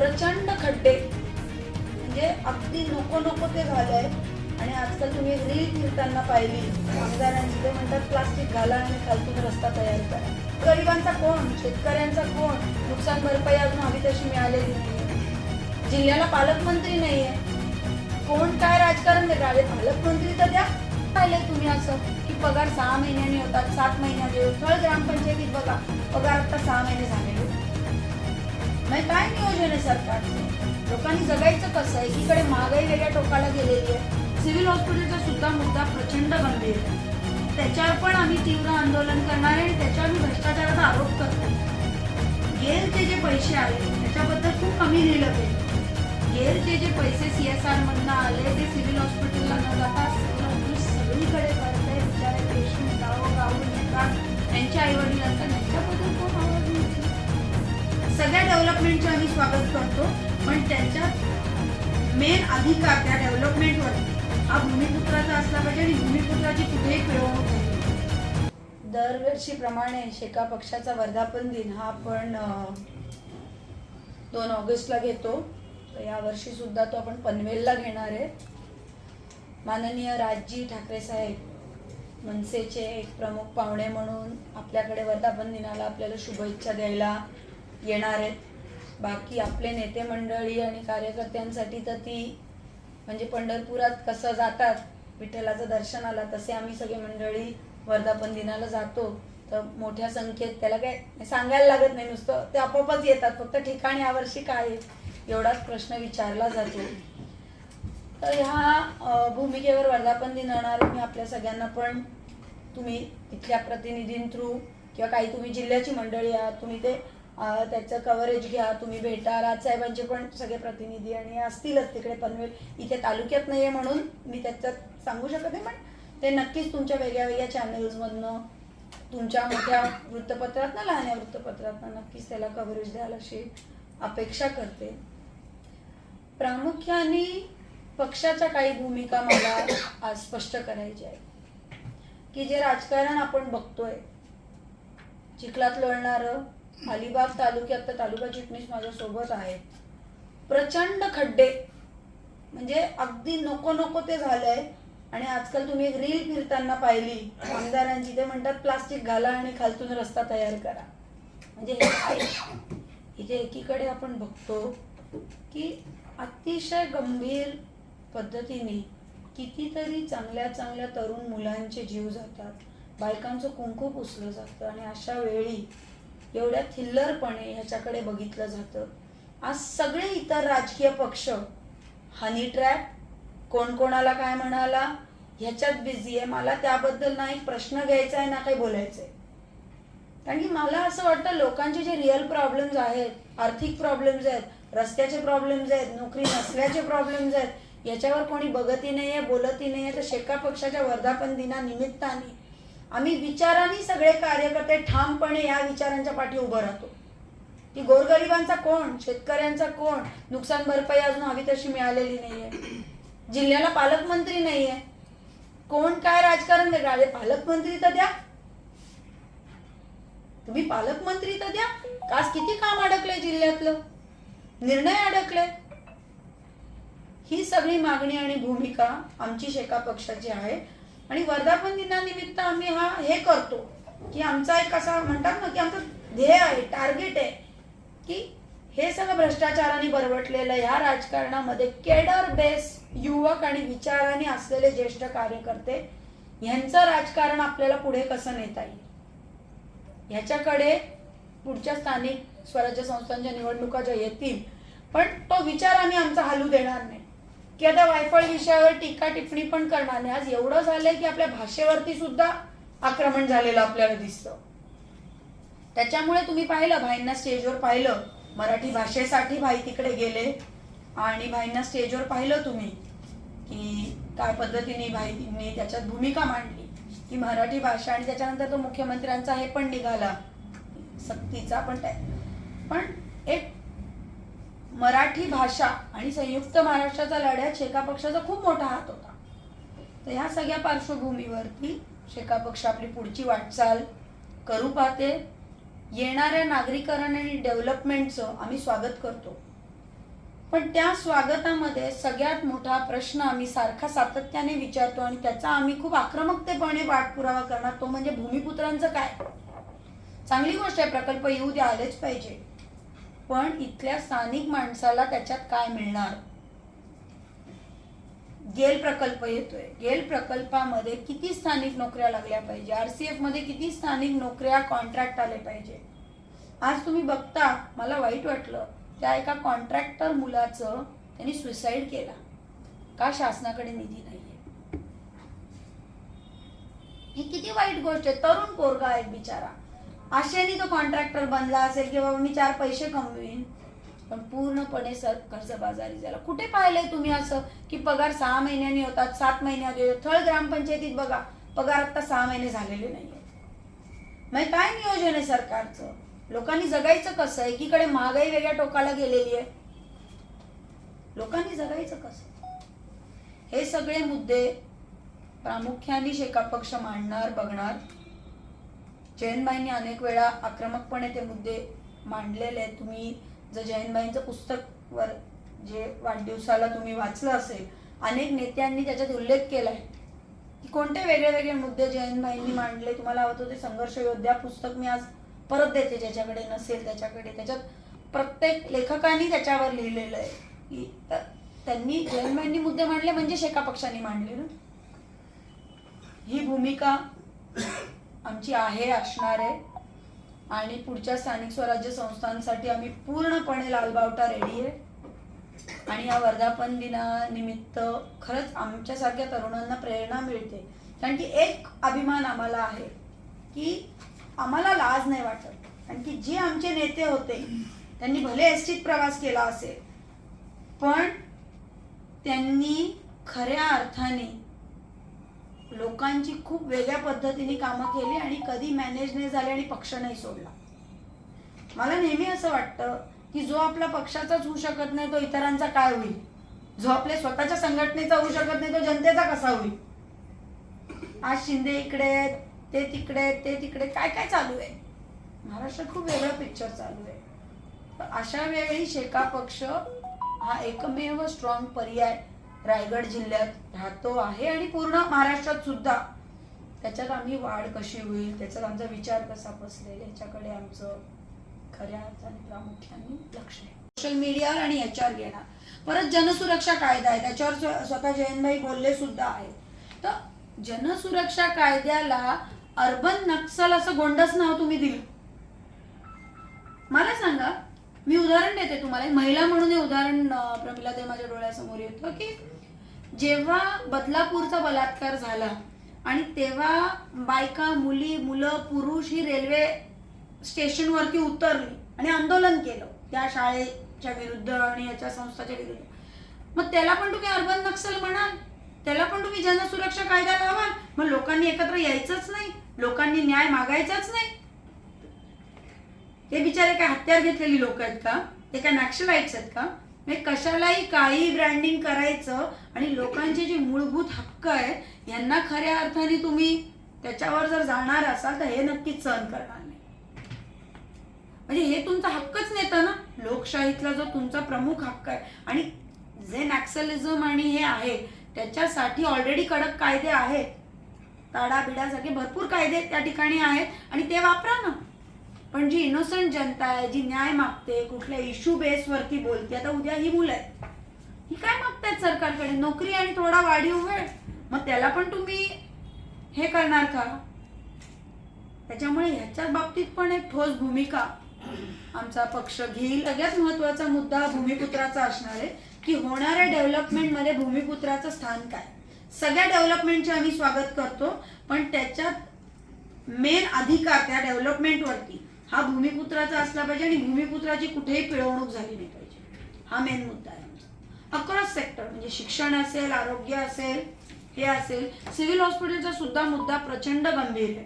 प्रचंड खड्डे. म्हणजे अगदी नको नको ते झालंय आणि आजकाल तुम्ही रील फिरताना पाहिली आमदारांची ते म्हणतात प्लास्टिक घाला आणि खालतून रस्ता तयार करा. गरिबांचा कोण? शेतकऱ्यांचा कोण? नुकसान भरपाई अजून हवी तशी मिळालेली नाही जिल्ह्याला पालकमंत्री नाहीये. कोण काय राजकारण देणार पालकमंत्री तर द्या. पाहिले तुम्ही असं की पगार सहा महिन्याने होतात सात महिन्याने होतात. ग्रामपंचायतीत बघा पगार आता सहा महिने झालेले. नाही काय नियोजन आहे सरकारचं? लोकांनी जगायचं कसं आहे? एकीकडे महागाई वेगळ्या टोकाला गेलेली आहे. सिव्हिल हॉस्पिटलचा सुद्धा मुद्दा प्रचंड गंभीर आहे. त्याच्यावर पण आम्ही तीव्र आंदोलन करणार आहे आणि त्याच्यावर मी भ्रष्टाचाराचा आरोप करतो. गेलचे जे पैसे आले त्याच्याबद्दल खूप कमी लिहिलं पाहिजे गेलचे जे पैसे सी एस आर मधनं आले ते सिव्हिल हॉस्पिटलला न जाता सिव्हिल म्हणजे सगळीकडे करते बिचारे पेशंट गावोगावून येतात त्यांचे त्यांच्या वडील असतात त्यांच्याबद्दल खूप डेव्हलपमेंटचे आम्ही स्वागत करतो. पण त्यांच्या मेन अधिकार त्या डेव्हलपमेंटवर हा भूमिपुत्राचा असला पाहिजे आणि भूमिपुत्राची कुठेही पिळवणूक नाही. दरवर्षीप्रमाणे शेका पक्षाचा वर्धापन दिन हा आपण दोन ऑगस्टला घेतो. तर यावर्षी सुद्धा तो आपण पनवेलला घेणार आहे. माननीय राजजी ठाकरे साहेब मनसेचे एक प्रमुख पाहुणे म्हणून आपल्याकडे वर्धापन दिनाला आपल्याला शुभेच्छा द्यायला येणार आहेत. बाकी आपले नेते मंडळी आणि कार्यकर्त्यांसाठी तर ती म्हणजे पंढरपुरात कसं जातात विठ्ठलाचं दर्शनाला तसे आम्ही सगळे मंडळी वर्धापन दिनाला जातो. तर मोठ्या संख्येत त्याला काय सांगायला लागत नाही नुसतं ते आपोआपच येतात. फक्त ठिकाणी यावर्षी काय आहे एवढाच प्रश्न विचारला जातो. तर ह्या भूमिकेवर वर्धापन दिन होणार मी आपल्या सगळ्यांना पण तुम्ही इथल्या प्रतिनिधीं थ्रू किंवा काही तुम्ही जिल्ह्याची मंडळी आहात तुम्ही ते त्याचं कव्हरेज घ्या तुम्ही भेटा राजसाहेबांचे पण सगळे प्रतिनिधी आणि असतीलच तिकडे पनवेल. इथे तालुक्यात नाही आहे म्हणून मी त्याच्यात सांगू शकत नाही पण ते नक्कीच तुमच्या वेगळ्या वेगळ्या चॅनल्समधनं तुमच्या मोठ्या वृत्तपत्रात ना लहान वृत्तपत्रात नक्कीच त्याला कव्हरेज द्याल अशी अपेक्षा करते. प्रामुख्याने पक्षाच्या काही भूमिका मला आज स्पष्ट करायची आहे की जे राजकारण आपण बघतोय चिखलात लोळणारं अलिबाग तालुक्यात तर तालुका चिटणीस माझ्या सोबत आहेत. प्रचंड खड्डे. म्हणजे अगदी नको नको ते झालंय. आणि आजकाल तुम्ही एक रील फिरताना पाहिली. आमदारांची ते म्हणतात प्लास्टिक घाला आणि खालतून रस्ता तयार करा. म्हणजे इथे एकीकडे आपण बघतो की अतिशय गंभीर पद्धतीने कितीतरी चांगल्या चांगल्या तरुण मुलांचे जीव जातात. बायकांचं कुंकू पुसलं जातं. आणि अशा वेळी एवढ्या थिल्लरपणे ह्याच्याकडे बघितलं जातं. आज सगळे इतर राजकीय पक्ष हनी ट्रॅप कोण कोणाला काय म्हणाला ह्याच्यात बिझी आहे. मला त्याबद्दल ना एक प्रश्न घ्यायचा आहे ना काही बोलायचं आहे कारण की मला असं वाटतं लोकांचे जे रिअल प्रॉब्लेम्स आहेत आर्थिक प्रॉब्लेम्स आहेत रस्त्याचे प्रॉब्लेम्स आहेत नोकरी नसल्याचे प्रॉब्लेम्स आहेत याच्यावर कोणी बघतही नाही आहे बोलतही नाही आहे तर शेका पक्षाच्या वर्धापन दिनानिमित्ताने आम्ही विचारांनी सगळे कार्यकर्ते ठामपणे या विचारांच्या पाठी उभं राहतो. की गोरगरिबांचा कोण शेतकऱ्यांचा कोण नुकसान भरपाई अजून हवी तशी मिळालेली नाहीये. जिल्ह्याला पालकमंत्री नाहीये. कोण काय राजकारण अरे पालकमंत्री तर द्या. तुम्ही पालकमंत्री तर द्या. कास किती काम अडकलंय जिल्ह्यातलं? निर्णय अडकले ही सगळी मागणी आणि भूमिका आमची शेका पक्षाची आहे. आणि वर्धापन दिनानिमित्त आम्ही हा हे करतो की आमचा एक असा म्हणतात ना की आमचं ध्येय आहे टार्गेट आहे की हे सगळं भ्रष्टाचाराने बरवटलेलं ह्या राजकारणामध्ये केडर बेस युवक आणि विचाराने असलेले ज्येष्ठ कार्यकर्ते यांचं राजकारण आपल्याला पुढे कसं नेता येईल? ह्याच्याकडे पुढच्या स्थानिक स्वराज्य संस्थांच्या निवडणुका ज्या येतील पण तो विचार आम्ही आमचा हलू देणार नाही. की आता वायफळ विषयावर टीका टिप्पणी पण करणार नाही. आज एवढं झालंय की आपल्या भाषेवरती सुद्धा आक्रमण झालेलं आपल्याला दिसतं. त्याच्यामुळे तुम्ही पाहिलं भाईंना स्टेजवर पाहिलं मराठी भाषेसाठी भाई तिकडे गेले. आणि भाईंना स्टेजवर पाहिलं तुम्ही की काय पद्धतीने भाईंनी त्याच्यात भूमिका मांडली. की मराठी भाषा आणि त्याच्यानंतर तो मुख्यमंत्र्यांचा हे पण निघाला. सक्तीचा पण पण मराठी भाषा आणि संयुक्त महाराष्ट्राचा लढ्यात शेका पक्षाचा खूप मोठा हात होता. तर ह्या सगळ्या पार्श्वभूमीवरती शेका पक्ष आपली पुढची वाटचाल करू पाहते. येणाऱ्या नागरीकरण आणि डेव्हलपमेंटचं आम्ही स्वागत करतो. पण त्या स्वागतामध्ये सगळ्यात मोठा प्रश्न आम्ही सारखा सातत्याने विचारतो आणि त्याचा आम्ही खूप आक्रमकतेपणे पाठपुरावा करणार तो म्हणजे भूमिपुत्रांचं काय? चांगली गोष्ट आहे प्रकल्प येऊ द्या आलेच पाहिजे. पण इथल्या स्थानिक माणसाला त्याच्यात काय मिळणार? गेल प्रकल्प येतोय. गेल प्रकल्पामध्ये किती स्थानिक नोकऱ्या लागल्या पाहिजे? आरसीएफमध्ये किती स्थानिक नोकऱ्या कॉन्ट्रॅक्ट आले पाहिजे? आज तुम्ही बघता मला वाईट वाटलं. त्या एका कॉन्ट्रॅक्टर मुलाचं त्यांनी सुसाईड केला. का शासनाकडे निधी नाहीये? ही किती वाईट गोष्ट आहे. तरुण पोरगा आहे बिचारा. आशेने तो कॉन्ट्रॅक्टर बनला असेल की बाबा मी चार पैसे कमवीन. पण पूर्णपणे सर कर्जबाजारी झाला. कुठे पाहिलंय तुम्ही असं की पगार सहा महिन्यांनी होतात सात महिन्यात होतात? थळ ग्रामपंचायतीत बघा पगार आता सहा महिने झालेले नाहीये. मग काय नियोजन आहे सरकारचं? लोकांनी जगायचं कसं? एकीकडे महागाई वेगळ्या टोकाला गेलेली आहे. लोकांनी जगायचं कसं? हे सगळे मुद्दे प्रामुख्याने शेका पक्ष मांडणार बघणार. जयंतबाईंनी अनेक वेळा आक्रमकपणे ते मुद्दे मांडलेले आहेत. तुम्ही जर जयंतबाईंचं पुस्तक वर जे वाढदिवसाला तुम्ही वाचलं असेल अनेक नेत्यांनी त्याच्यात उल्लेख केला आहे की कोणते वेगळे वेगळे मुद्दे जयंतबाईंनी मांडले? तुम्हाला हवं ते संघर्ष योद्धा पुस्तक मी आज परत देते ज्याच्याकडे नसेल त्याच्याकडे. त्याच्यात प्रत्येक लेखकांनी त्याच्यावर लिहिलेलं आहे. की त्यांनी जयंतबाईंनी मुद्दे मांडले म्हणजे शेका पक्षांनी मांडले ना? ही भूमिका आमची आहे असणार आहे. आणि पुढच्या स्थानिक स्वराज्य संस्थांसाठी आम्ही पूर्णपणे लालबावटा रेडी आहे. आणि या वर्धापन दिनानिमित्त खरंच आमच्यासारख्या तरुणांना प्रेरणा मिळते. कारण की एक अभिमान आम्हाला आहे की आम्हाला लाज नाही वाटत. कारण की जे आमचे नेते होते त्यांनी भले एसटीत प्रवास केला असेल पण त्यांनी खऱ्या अर्थाने लोकांची खूप वेगळ्या पद्धतीने कामं केली आणि कधी मॅनेज नाही झाले आणि पक्ष नाही सोडला. मला नेहमी असं वाटतं की जो आपला पक्षाचाच होऊ शकत नाही तो इतरांचा काय होईल? जो आपल्या स्वतःच्या संघटनेचा होऊ शकत नाही तो जनतेचा कसा होईल? आज शिंदे इकडे ते तिकडे ते तिकडे काय काय चालू आहे? महाराष्ट्रात खूप वेगळं पिक्चर चालू आहे. अशा वेळी शेका पक्ष हा एकमेव स्ट्रॉंग पर्याय रायगड जिल्ह्यात राहतो आहे आणि पूर्ण महाराष्ट्रात सुद्धा. त्याच्यात आम्ही वाढ कशी होईल त्याच्यात आमचा विचार कसा बसलेल याच्याकडे आमचं खऱ्या अर्थाने प्रामुख्याने लक्ष आहे. सोशल मीडियावर आणि याच्यावर घेणार. परत जनसुरक्षा कायदा आहे त्याच्यावर स्वतः जयंतभाई बोलले सुद्धा आहेत. तर जनसुरक्षा कायद्याला अर्बन नक्सल असं गोंडस नाव तुम्ही दिलं. मला सांगा मी उदाहरण देते तुम्हाला. महिला म्हणून हे उदाहरण प्रमिला ते माझ्या डोळ्यासमोर येतं की जेव्हा बदलापूरचा बलात्कार झाला आणि तेव्हा बायका मुली मुलं पुरुष ही रेल्वे स्टेशनवरती उतरली आणि आंदोलन केलं त्या शाळेच्या विरुद्ध आणि याच्या संस्थाच्या विरुद्ध. मग त्याला पण तुम्ही अर्बन नक्सल म्हणाल त्याला पण तुम्ही जनसुरक्षा कायदा लावाल. मग लोकांनी एकत्र यायचंच नाही लोकांनी न्याय मागायचाच नाही. ते बिचारे काय हत्यार घेतलेली लोक आहेत का? ते काय नॅक्शलाइट्स आहेत का? म्हणजे कशालाही काही ब्रँडिंग करायचं आणि लोकांचे जे मूलभूत हक्क आहे यांना खऱ्या अर्थाने तुम्ही त्याच्यावर जर जाणार असाल तर हे नक्कीच सहन करणार नाही. म्हणजे हे तुमचा हक्कच नेतं ना? लोकशाहीतला जो तुमचा प्रमुख हक्क आहे. आणि जे नॅक्सलिझम आणि हे आहे त्याच्यासाठी ऑलरेडी कडक कायदे आहेत. ताडा बिडासारखे भरपूर कायदे त्या ठिकाणी आहेत. आणि ते वापरा ना. पण जी इनोसंट जनता आहे जी न्याय मागते कुठल्या इश्यू बेसवरती बोलते आता उद्या ही मुलं आहेत. ही काय मागतायत सरकारकडे? नोकरी आणि थोडा वाढीव वेळ. मग त्याला पण तुम्ही हे करणार का? त्याच्यामुळे ह्याच्या बाबतीत पण एक ठोस भूमिका आमचा पक्ष घेईल. सगळ्यात महत्त्वाचा मुद्दा भूमिपुत्राचा असणार आहे की होणाऱ्या डेव्हलपमेंटमध्ये भूमिपुत्राचं स्थान काय? सगळ्या डेव्हलपमेंटचे आम्ही स्वागत करतो पण त्याच्यात मेन अधिकार त्या डेव्हलपमेंटवरती हा भूमिपुत्राचा असला पाहिजे आणि भूमिपुत्राची कुठेही पिळवणूक झाली नाही पाहिजे. हा मेन मुद्दा आहे अक्रॉस सेक्टर म्हणजे शिक्षण असेल आरोग्य असेल हे असेल सिव्हिल हॉस्पिटलचा सुद्धा मुद्दा प्रचंड गंभीर आहे.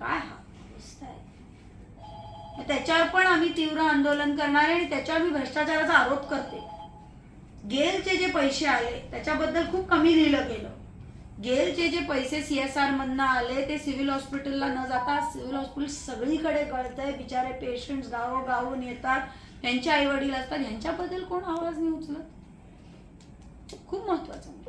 काय हा त्याच्यावर पण आम्ही तीव्र आंदोलन करणार आहे आणि त्याच्यावर मी भ्रष्टाचाराचा आरोप करते. गेलचे जे पैसे आले त्याच्याबद्दल खूप कमी लिहिलं गेलं. गेलचे जे पैसे सीएसआर मधनं आले ते सिव्हिल हॉस्पिटलला न जाता सिव्हिल हॉस्पिटल सगळीकडे कळतंय. बिचारे पेशंट गावोगावून येतात. त्यांचे आई वडील असतात. यांच्याबद्दल कोण आवाज नाही उचलत? खूप महत्वाचं म्हणजे.